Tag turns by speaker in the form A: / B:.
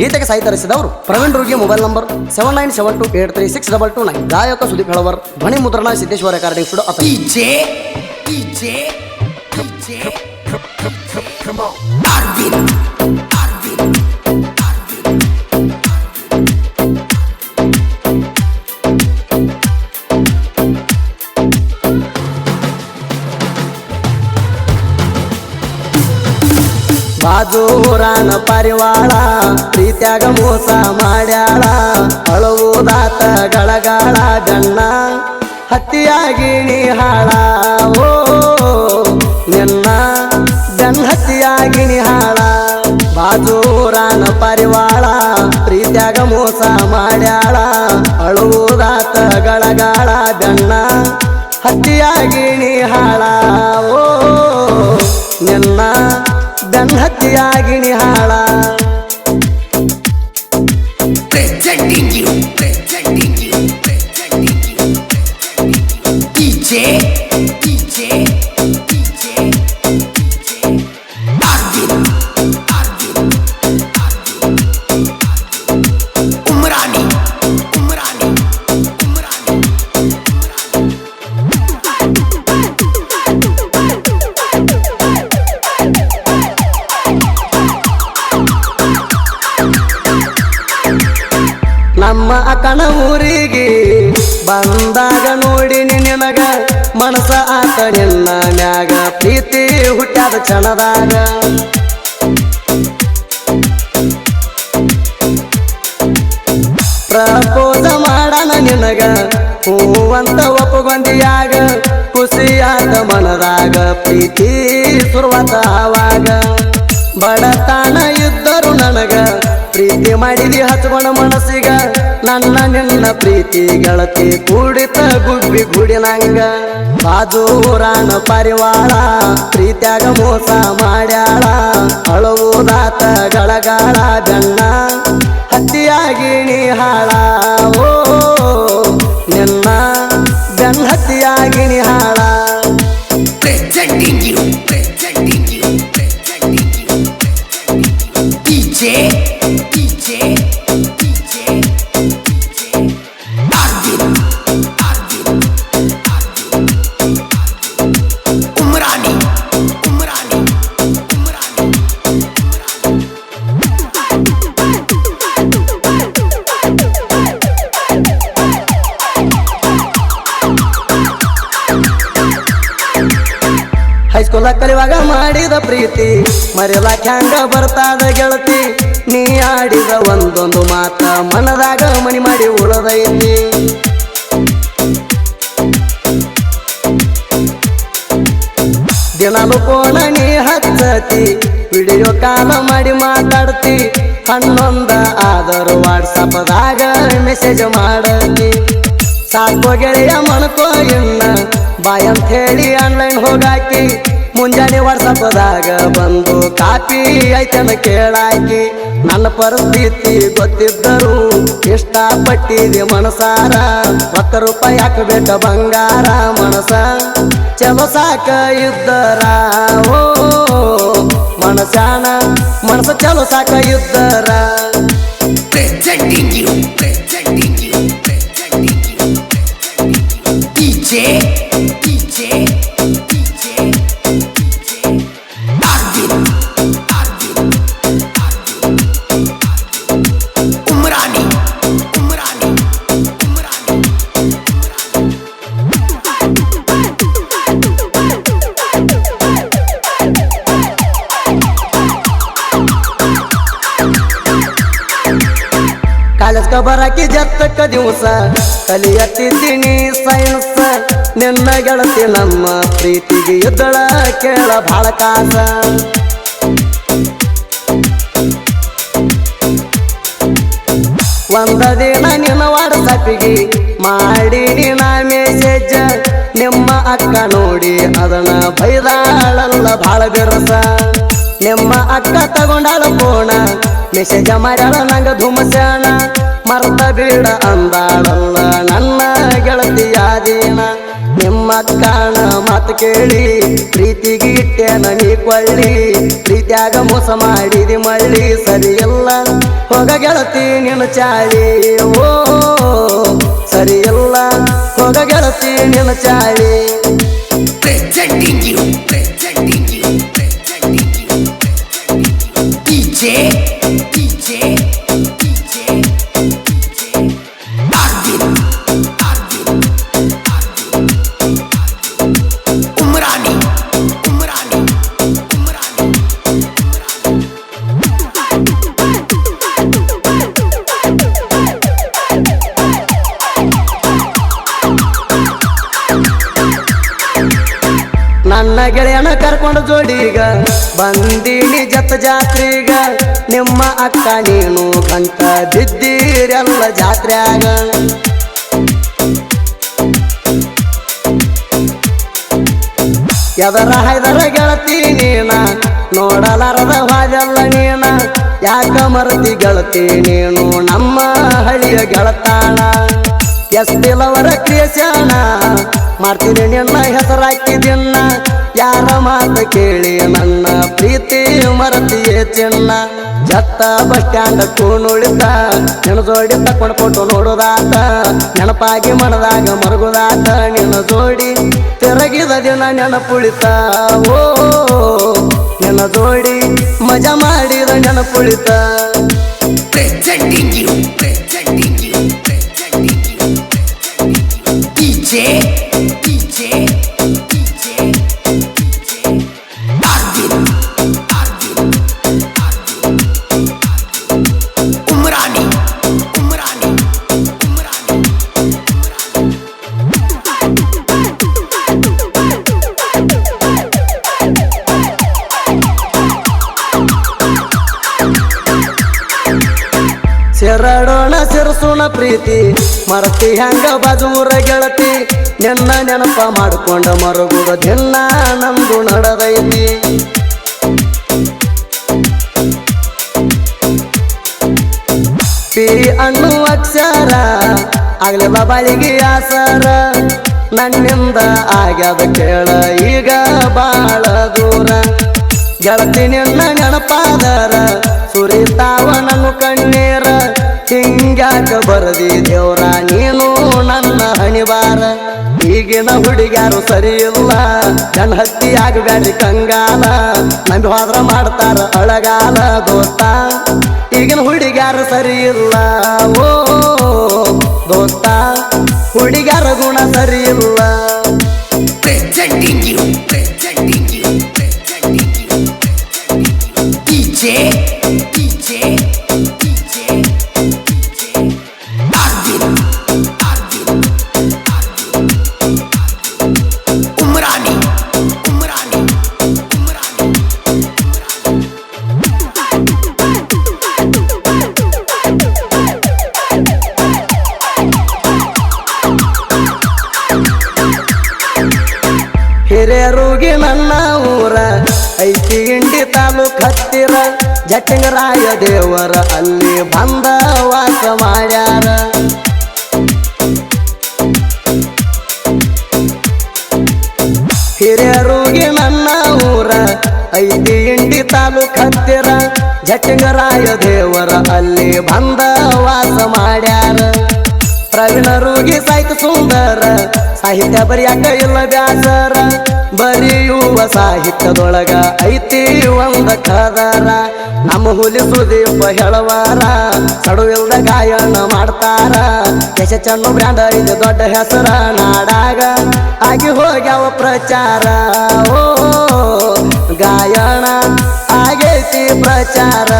A: ಗೀತೆಗೆ ಸಾಹಿತ್ಯ ರಚಿಸಿದವರು ಪ್ರವೀಣ್ ರೋಗಿಯ mobile number seven nine seven two eight three six double two nine. ಗಾಯಕ ಸುದೀಪ್ ಹೇಳವರ್ ಧ್ವನಿ ಮುದ್ರಣ ಸಿದ್ದೇಶ್ವರ ರೆಕಾರ್ಡಿಂಗ್ ಸ್ಟುಡಿಯೋ ಅಥವಾ ಬಾಜೂರಾನ ಪರಿವಾಳ, ಪ್ರೀತ್ಯಾಗ ಮೋಸ ಮಾಡ್ಯಾಳ ಅಳುವುದಾತ ಗಳಗಾಳ ಗಣ್ಣ ಹತ್ತಿಯಾಗಿ ನೀ ಹಾಳ ಓ, ನಿನ್ನ ಜನ್ ಹತ್ತಿಯಾಗಿ ನೀ ಹಾಳ ಬಾಜೂರಾನ ಪರಿವಾಳ, ಪ್ರೀತ್ಯಾಗ ಮೋಸ ಮಾಡ್ಯಾಳ ಅಳುವುದಾತ ಗಳಗಾಳ ಗಣ್ಣ ಹತ್ತಿಯಾಗಿ ನೀ ಹಾಳ ಓ, ನಿನ್ನ ಹತ್ತಿಯಾಗಿ ಹಾಳ ನಮ್ಮ ಅಕ್ಕನ ಊರಿಗೆ ಬಂದಾಗ ನೋಡಿನಿ ನಿನಗ ಮನಸ ಆತ ನಿನ್ನ ಮ್ಯಾಗ. ಪ್ರೀತಿ ಹುಟ್ಟಾದ ಕ್ಷಣದಾಗ. ಪ್ರಪೋಸ ಮಾಡಣ ನಿನಗ, ಹೂವಂತ ಒಪ್ಪಗೊಂದಿಯಾಗ ಖುಷಿಯಾದ ಮನದಾಗ, ಪ್ರೀತಿ ಸುರುವತ ಆವಾಗ ಬಡತನ ಇದ್ದರು ನನಗ ಪ್ರೀತಿ ಮಾಡಿದಿ ಹಚ್ಕೊಂಡ ಮನಸ್ಸಿಗ. ನನ್ನ ನಿನ್ನ ಪ್ರೀತಿ ಗೆಳತಿ ಕೂಡಿತ ಗುಬ್ಬಿ ಗುಡಿನಂಗ. ಬಾಜೂರಾನ ಪರಿವಾರ, ಪ್ರೀತ್ಯಾಗ ಮೋಸ ಮಾಡ್ಯಾಳ. ಅಳುವುದಾತ ಗಳಗಾಳ ಬೆಣ್ಣ ಹತ್ತಿಯಾಗಿ ನೀ ಹಾಳ. ಓ ನಿನ್ನ ಹೈಸ್ಕೂಲ ಕಲಿವಾಗ ಮಾಡಿದ ಪ್ರೀತಿ. ಮರೆಯಲಾಕ ಹ್ಯಾಂಗ ಬರ್ತಾದ ಗೆಳತಿ? ನೀ ಆಡಿದ ಒಂದೊಂದು ಮಾತ ಮನದಾಗ ಮನಿ ಮಾಡಿ ಉಳದೈತಿ. ದಿನಾಲು ಕೋಣ ನೀ ಹಚ್ಚತಿ ವಿಡಿಯೋ ಕಾಲ ಮಾಡಿ ಮಾತಾಡ್ತಿ. ಹನ್ನೊಂದ ಆದರೂ ವಾಟ್ಸಪ್ದಾಗ ಮೆಸೇಜ್ ಮಾಡತಿ. ಸಾಕೋ ಗೆಳೆಯ ಮನಕೋ ಇನ್ನ ಬಾಯ್ ಅಂತ ಹೇಳಿ ಆನ್ಲೈನ್ ಹೋಗಾಕಿ, ಮುಂಜಾನೆ ವಾಟ್ಸಪ್ದಾಗ ಬಂದು ಕಾಪಿ ಐತನ ಕೇಳಾಕಿ, ನನ್ನ ಪರಿಸ್ಥಿತಿ ಗೊತ್ತಿದ್ದರು ಇಷ್ಟಪಟ್ಟಿದೆ ಮನಸಾರ. ಹತ್ತು ರೂಪಾಯಿ ಹಾಕಬೇಕ ಬಂಗಾರ ಮನಸ, ಚಲೋ ಸಾಕ ಇದ್ದರ. ಓ ಮನಸಾನ ಮನಸ ಚಲೋ ಸಾಕ ಇದ್ದರ. ಕಾಲೇಜ್ಕ ಬರಾಕಿ ಜತ್ತಕ್ಕ ದಿವಸ ಕಲಿಯತ್ತಿದ್ದೀನಿ ಸೈನ್ಸ್ ನಿನ್ನ ಗೆಳತಿ ನಮ್ಮ ಪ್ರೀತಿಗೆ ಎದ್ದಳ ಕೇಳ ಭಾಳ ಕಾಸ. ಒಂದ ದಿನ ನಿನ್ನ ವಾಟ್ಸಪ್ಪಿಗೆ ಮಾಡಿ ನಿನ್ನ ಮೆಸೇಜ್ ನಿಮ್ಮ ಅಕ್ಕ ನೋಡಿ ಅದನ್ನ ಬೈದಾಳಲ್ಲ ಭಾಳ ಬಿರಸ. ನಿಮ್ಮ ಅಕ್ಕ ತಗೊಂಡಾಳ ಫೋನ ಮೆಸೇಜ ಮಾಡ್ಯಾಳ ನಂಗ ಧುಮಸ್ಯಾಣ ಮರ್ತ ಬೇಡ ಅಂದಾಳಲ್ಲ ನನ್ನ ಗೆಳತಿಯಾದೀನ ನಿಮ್ಮ ಕಾಣ ಮಾತು ಕೇಳಿ ಪ್ರೀತಿಗೆ ಇಟ್ಟೇನ ನೀ ಕೊಳ್ಳಿ. ಪ್ರೀತಿಯಾಗ ಮೋಸ ಮಾಡಿದಿ ಮಳ್ಳಿ ಸರಿ ಇಲ್ಲ ಹೋಗ ಗೆಳತಿ ನಿನ್ನ ಚಾಳಿ. ಓ ಸರಿ ಇಲ್ಲ ಹೋಗ ಗೆಳತಿ ನಿನ್ನ ಚಾಳಿ.
B: DJ, you,
A: ನನ್ನ ಗೆಳೆಯನ ಕರ್ಕೊಂಡು ಜೋಡಿಗ. ಬಂದೀನಿ ಜತ ಜಾತ್ರೆಗ. ನಿಮ್ಮ ಅಕ್ಕ ನೀನು ಕಂತ ಬಿದ್ದೀರೆಲ್ಲ ಜಾತ್ರ್ಯಾಗ. ಎದರ ಹೈದರ ಗೆಳತಿ ನೀನ, ನೋಡಲಾರದ ಹಾದೆಲ್ಲ ನೀನ. ಯಾಕ ಮರತಿ ಗೆಳತಿ ನೀನು ನಮ್ಮ ಹಳಿಯ ಗೆಳತಾಣ ಎಸ್ತಿಲವರ ಕ್ರಿಯಶಾಣ ಮಾಡ್ತೀನಿ ನಿನ್ನ ಯಾರ ಕೇಳಿ ನನ್ನ ಪ್ರೀತಿ ಮರತಿಯೇ ಚಿನ್ನ. ಜತ್ತ ಬಸ್ ಸ್ಟ್ಯಾಂಡ್ ಕೂನುಳಿತ ನಿನ್ನ ಜೋಡಿ ತಕೊಂಡು ಕೊಟ್ಟು ನೋಡುದಾತ. ನೆನಪಾಗಿ ಮನದಾಗ ಮರಗುದಾತ ನಿನ್ನ ಜೋಡಿ ತಿರಗಿದ ದಿನ ನೆನಪುಳಿತ. ಓ ನಿನ್ನ ಜೋಡಿ ಮಜಾ ಮಾಡಿದ ನೆನಪುಳಿತ. ಸಿರಡೋಣ ಸೇರಿಸೋಣ ಪ್ರೀತಿ. ಮರತಿ ಹೆಂಗ ಬಾಜೂರ ಗೆಳತಿ. ನಿನ್ನ ನೆನಪ ಮಾಡ್ಕೊಂಡ ಮರುಗುದ ದಿನ ನಮ್ದು ನಡೆದೈತಿ. ಪಿ ಅಣ್ಣು ಅಕ್ಷರ ಆಗ್ಲಿಲ್ಲ ಬಾಳಿಗೆ ಆಸರ. ನನ್ನಿಂದ ಆಗ್ಯದ ಕೇಳ ಈಗ ಬಾಳ ದೂರ. ಗೆಳತಿ ನಿನ್ನ ನೆನಪಾದರ ಸುರಿತಾವ ನನ್ನ ಕಣ್ಣೀರ, ಹಿಂಗ್ಯಾಕ ಬರದಿ ದೇವ್ರ ನೀನು ನನ್ನ ಹಣಿವಾರ. ಈಗಿನ ಹುಡುಗ್ಯಾರು ಸರಿ ಇಲ್ಲ ನನ್ನ ಹತ್ತಿ ಆಗಬೇಡಿ ಕಂಗಾಲ ನಂಬಿ ಹೋದ್ರ ಮಾಡ್ತಾರ ಅಳಗಾಲ ದೋಸ್ತ. ಈಗಿನ ಹುಡುಗ್ಯಾರು ಸರಿ ಇಲ್ಲ ಓ ದೋಸ್ತ. ಹುಡುಗ್ಯಾರ ಗುಣ ಸರಿ ಇಲ್ಲ ಊರ ಐತಿ ಇಂಡಿ ತಾಲೂಕ್ ಹತ್ತಿರ ರಾಯ ದೇವರ, ಅಲ್ಲಿ ಬಂದ ವಾಸ ಮಾಡ್ಯಾರ ಹಿರಿಯರುಗಿ ನನ್ನ ಊರ ಐತಿ ಇಂಡಿ ತಾಲೂಕ್ ಹತ್ತಿರ ಜಟಿಂಗರಾಯ ದೇವರ, ಅಲ್ಲಿ ಬಂದ ವಾಸ ಮಾಡ್ಯಾರ. ಪ್ರವೀಣರುಗಿ ಸಾಹಿತ್ಯ ಸುಂದರ. ಸಾಹಿತ್ಯ ಬರೆಯಾಕ ಇಲ್ಲ ಬ್ಯಾಸರ. ಬರೆಯುವ ಸಾಹಿತ್ಯದೊಳಗ ಐತಿ ಒಂದ ಕದರ ನಮ್ಮ ಹುಲಿ ಸುದೀಪ ಹೇಳವಾರ, ಸಡುವಿಲ್ದ ಗಾಯನ ಮಾಡ್ತಾರ. ಯಶ ಚೆನ್ನು ಬ್ರ್ಯಾಂಡ್ ಇದು ದೊಡ್ಡ ಹೆಸರ ನಾಡಾಗ. ಆಗಿ ಹೋಗ್ಯಾವ ಪ್ರಚಾರ. ಓ ಗಾಯನ ಆಗೈತಿ ಪ್ರಚಾರ.